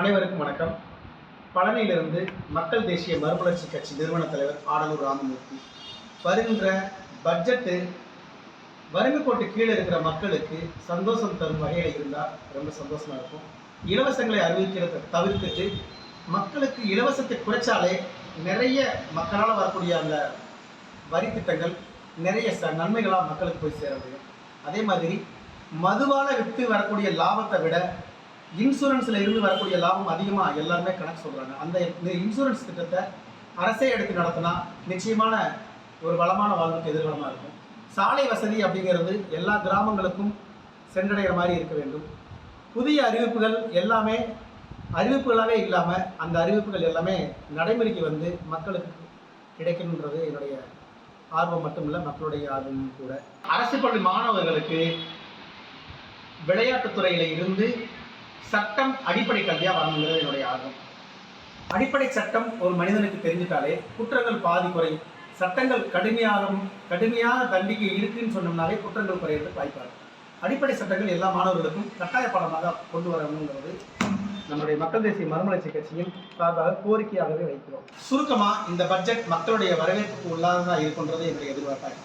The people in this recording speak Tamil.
அனைவருக்கும் வணக்கம். பழனியிலிருந்து மக்கள் தேசிய மறுமலர்ச்சி கட்சி நிறுவன தலைவர் ஆடலூர் ராமமூர்த்தி வருகின்ற பட்ஜெட்டு வறுமை கோட்டு கீழே இருக்கிற மக்களுக்கு சந்தோஷம் தரும் வகையில் இருந்தால் ரொம்ப சந்தோஷமா இருக்கும். இலவசங்களை அறிவிக்கிறத தவிர்த்துட்டு மக்களுக்கு இலவசத்தை குறைச்சாலே நிறைய மக்களால் வரக்கூடிய அந்த வரி திட்டங்கள் நிறைய ச நன்மைகளாக மக்களுக்கு போய் சேர முடியும். அதே மாதிரி மதுவால விற்று வரக்கூடிய லாபத்தை விட இன்சூரன்ஸில் இருந்து வரக்கூடிய லாபம் அதிகமாக எல்லாருமே கணக்கு சொல்கிறாங்க அந்த இந்த இன்சூரன்ஸ் திட்டத்தை அரசே எடுத்து நடத்தினா நிச்சயமான ஒரு வளமான வாழ்வுக்கு எதிர்காலமாக இருக்கும். சாலை வசதி அப்படிங்கிறது எல்லா கிராமங்களுக்கும் சென்றடைகிற மாதிரி இருக்க வேண்டும். புதிய அறிவிப்புகள் எல்லாமே அறிவிப்புகளாகவே இல்லாமல் அந்த அறிவிப்புகள் எல்லாமே நடைமுறைக்கு வந்து மக்களுக்கு கிடைக்கணுன்றது என்னுடைய ஆர்வம் மட்டுமில்ல மக்களுடைய ஆர்வமும் கூட. அரசு பள்ளி மாணவர்களுக்கு விளையாட்டுத்துறையில் இருந்து சட்டம் அடிப்படை கல்வியாக வரணுங்கிறது என்னுடைய ஆர்வம். அடிப்படை சட்டம் ஒரு மனிதனுக்கு தெரிஞ்சிட்டாலே குற்றங்கள் பாதி குறையும். சட்டங்கள் கடுமையாகவும் கடுமையான தண்டிக்கை இருக்குன்னு சொன்னோம்னாலே குற்றங்கள் குறையிறதுக்கு வாய்ப்பாக அடிப்படை சட்டங்கள் எல்லா மாணவர்களுக்கும் கட்டாய பாடமாக கொண்டு வரணுங்கிறது நம்முடைய மக்கள் தேசிய மறுமலர்ச்சி கட்சியின் சார்பாக கோரிக்கையாகவே வைக்கிறோம். சுருக்கமாக இந்த பட்ஜெட் மக்களுடைய வரவேற்புக்கு உள்ளாக இருக்கின்றது என்னுடைய எதிர்பார்ப்பாக